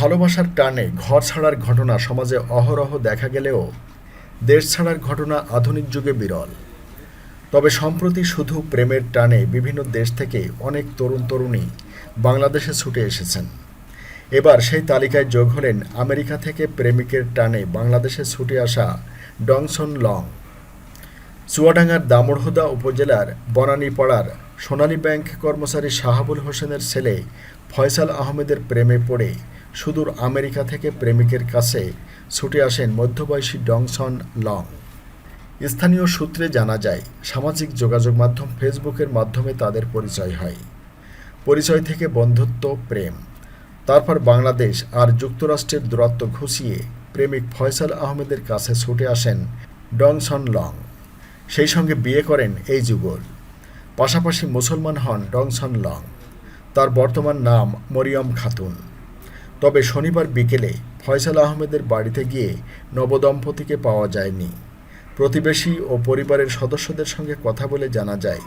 ভালোবাসার টানে ঘর ছাড়ার ঘটনা সমাজে অহরহ দেখা গেলেও দেশ ছাড়ার ঘটনা আধুনিক যুগে বিরল। তবে সম্প্রতি শুধু প্রেমের টানে বিভিন্ন দেশ থেকে অনেক তরুণ তরুণী বাংলাদেশে ছুটে এসেছেন। এবার সেই তালিকায় যোগ হলেন আমেরিকা থেকে প্রেমিকের টানে বাংলাদেশে ছুটে আসা ডংসন লং। চুয়াডাঙ্গার দামড়হুদা উপজেলার বনানীপাড়ার সোনালী ব্যাংক কর্মচারী শাহাবুল হোসেনের ছেলে ফয়সাল আহমেদের প্রেমে পড়ে সুদূর আমেরিকা থেকে প্রেমিকের কাছে ছুটে আসেন মধ্যবয়সী ডংসন লং। স্থানীয় সূত্রে জানা যায়, সামাজিক যোগাযোগ মাধ্যম ফেসবুকের মাধ্যমে তাদের পরিচয় হয়। পরিচয় থেকে বন্ধুত্ব, প্রেম। তারপর বাংলাদেশ আর যুক্তরাষ্ট্রের দূরত্ব ঘুষিয়ে প্রেমিক ফয়সাল আহমেদের কাছে ছুটে আসেন ডংসন লং। সেই সঙ্গে বিয়ে করেন এই যুগল। পাশাপাশি মুসলমান হন ডংসন লং। তার বর্তমান নাম মরিয়ম খাতুন। তবে শনিবার বিকেলে ফয়সাল আহমেদের বাড়িতে গিয়ে নবদম্পতিকে পাওয়া যায়নি। প্রতিবেশী ও পরিবারের সদস্যদের সঙ্গে কথা বলে জানা যায়,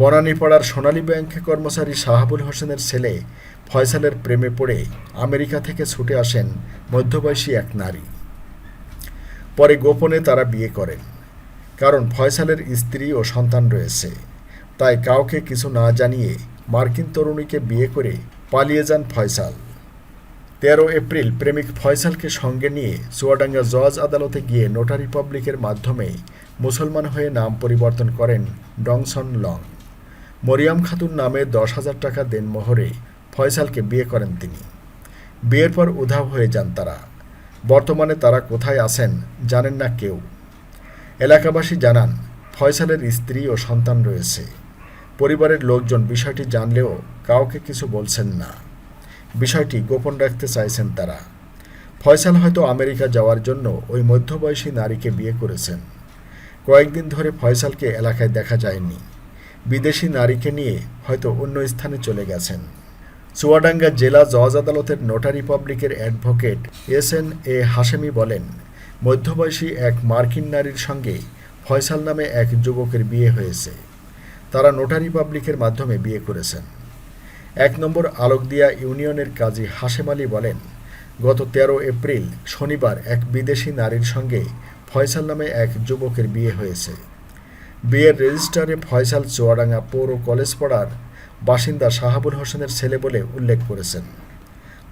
বনানীপাড়ার সোনালী ব্যাংক কর্মচারী শাহাবুল হোসেনের ছেলে ফয়সালের প্রেমে পড়ে আমেরিকা থেকে ছুটে আসেন মধ্যবয়সী এক নারী। পরে গোপনে তারা বিয়ে করেন, কারণ ফয়সালের স্ত্রী ও সন্তান রয়েছে। তাই কাউকে কিছু না জানিয়ে মার্কিন তরুণীকে বিয়ে করে পালিয়ে যান ফয়সাল। তেরো এপ্রিল প্রেমিক ফয়সালকে সঙ্গে নিয়ে চুয়াডাঙ্গা জজ আদালতে গিয়ে নোটারি পাবলিকের মাধ্যমে মুসলমান হয়ে নাম পরিবর্তন করেন ডংসন লং। মরিয়াম খাতুন নামে দশ হাজার টাকা দেনমোহরে ফয়সালকে বিয়ে করেন তিনি। বিয়ের পর উধাও হয়ে যান তারা। বর্তমানে তারা কোথায় আছেন জানেন না কেউ। এলাকাবাসী জানান, ফয়সালের স্ত্রী ও সন্তান রয়েছে। পরিবারের লোকজন বিষয়টি জানলেও কাউকে কিছু বলছেন না। বিষয়টি গোপন রাখতে চাইছেন তারা। ফয়সাল হয়তো আমেরিকা যাওয়ার জন্য ওই মধ্যবয়সী নারীকে বিয়ে করেছেন। কয়েকদিন ধরে ফয়সালকে এলাকায় দেখা যায়নি। বিদেশি নারীকে নিয়ে হয়তো অন্য স্থানে চলে গেছেন। চুয়াডাঙ্গা জেলা জজ আদালতের নোটারি পাবলিকের advocate S N A Hashemi বলেন, মধ্যবয়সী এক মার্কিন নারীর সঙ্গে ফয়সাল নামে এক যুবকের বিয়ে হয়েছে। তারা নোটারি পাবলিকের মাধ্যমে বিয়ে করেছেন। এক নম্বর আলোকদিয়া ইউনিয়নের কাজী হাশেম আলী বলেন, গত তেরো এপ্রিল শনিবার এক বিদেশি নারীর সঙ্গে ফয়সাল নামে এক যুবকের বিয়ে হয়েছে। বিয়ের রেজিস্টারে ফয়সাল চুয়াডাঙ্গা পৌর কলেজ পড়ার বাসিন্দা শাহাবুল হোসেনের ছেলে বলে উল্লেখ করেছেন।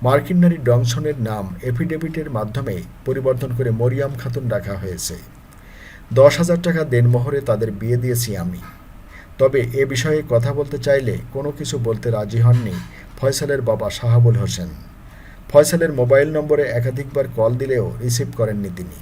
মার্কিন নারী ডংসনের নাম এফিডেভিটের মাধ্যমে পরিবর্তন করে মরিয়াম খাতুন রাখা হয়েছে। দশ হাজার টাকা দেনমোহরে তাদের বিয়ে দিয়েছি আমি। তবে এ বিষয়ে কথা বলতে চাইলে কোনো কিছু বলতে রাজি হননি ফয়সালের বাবা শাহাবুল হোসেন। ফয়সালের মোবাইল নম্বরে একাধিকবার কল দিলেও রিসিভ করেননি তিনি।